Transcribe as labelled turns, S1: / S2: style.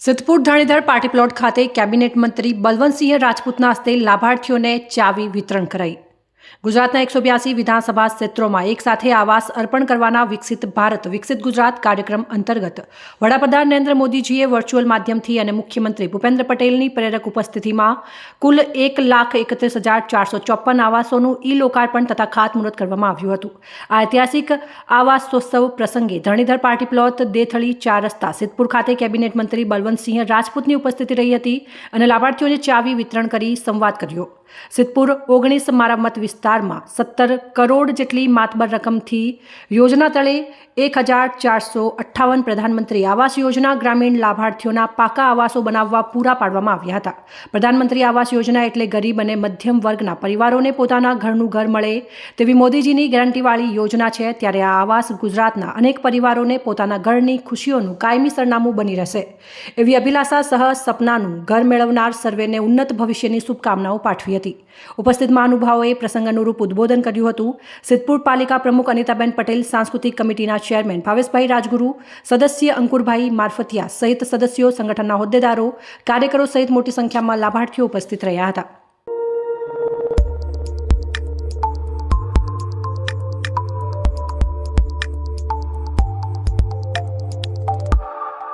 S1: Siddhpur Dhanidhar party plot ખાતે cabinet મંત્રી બલવંતસિંહ રાજપૂતના હસ્તે લાભાર્થીઓને ચાવી વિતરણ કરાઈ. ગુજરાતના એકસો બ્યાસી વિધાનસભા ક્ષેત્રોમાં એક સાથે આવાસ અર્પણ કરવાના વિકસિત ભારત, વિકસિત ગુજરાત કાર્યક્રમ અંતર્ગત વડાપ્રધાન નરેન્દ્ર મોદીજીએ વર્ચ્યુઅલ માધ્યમથી અને મુખ્યમંત્રી ભૂપેન્દ્ર પટેલની પ્રેરક ઉપસ્થિતિમાં કુલ એક લાખ એકત્રીસ હજાર ચારસો ચોપન આવાસોનું ઈ લોકાર્પણ તથા ખાતમુહૂર્ત કરવામાં આવ્યું હતું. આ ઐતિહાસિક આવાસોત્સવ પ્રસંગે ધરણીધર પાર્ટી પ્લોટ, દેથળી, ચાર રસ્તા, સિદ્ધપુર ખાતે કેબિનેટ મંત્રી બલવંતસિંહ રાજપૂતની ઉપસ્થિતિ રહી હતી અને લાભાર્થીઓને ચાવી વિતરણ કરી સંવાદ કર્યો. સિદ્ધપુર ઓગણીસ મારા મત વિસ્તારમાં સત્તર કરોડ જેટલી માતબર રકમથી યોજના તળે એક હજાર ચારસો અઠ્ઠાવન પ્રધાનમંત્રી આવાસ યોજના ગ્રામીણ લાભાર્થીઓના પાકા આવાસો બનાવવા પૂરા પાડવામાં આવ્યા હતા. પ્રધાનમંત્રી આવાસ યોજના એટલે ગરીબ અને મધ્યમ વર્ગના પરિવારોને પોતાના ઘરનું ઘર મળે તેવી મોદીજીની ગેરંટીવાળી યોજના છે. ત્યારે આ આવાસ ગુજરાતના અનેક પરિવારોને પોતાના ઘરની ખુશીઓનું કાયમી સરનામું બની રહેશે. એવી અભિલાષા સહ સપનાનું ઘર મેળવનાર સર્વેને ઉન્નત ભવિષ્યની શુભકામનાઓ પાઠવી હતી. ઉપસ્થિત મહાનુભાવોએ પ્રસંગ અનુરૂપ ઉદબોધન કર્યું હતું. સિદ્ધપુર પાલિકા પ્રમુખ અનિતાબેન પટેલ, સાંસ્કૃતિક કમિટીના ચેરમેન ભાવેશભાઈ રાજગુરુ, સદસ્ય અંકુરભાઈ મારફતિયા સહિત સદસ્યો, સંગઠનના હોદ્દેદારો, કાર્યકરો સહિત મોટી સંખ્યામાં લાભાર્થીઓ ઉપસ્થિત રહ્યા હતા.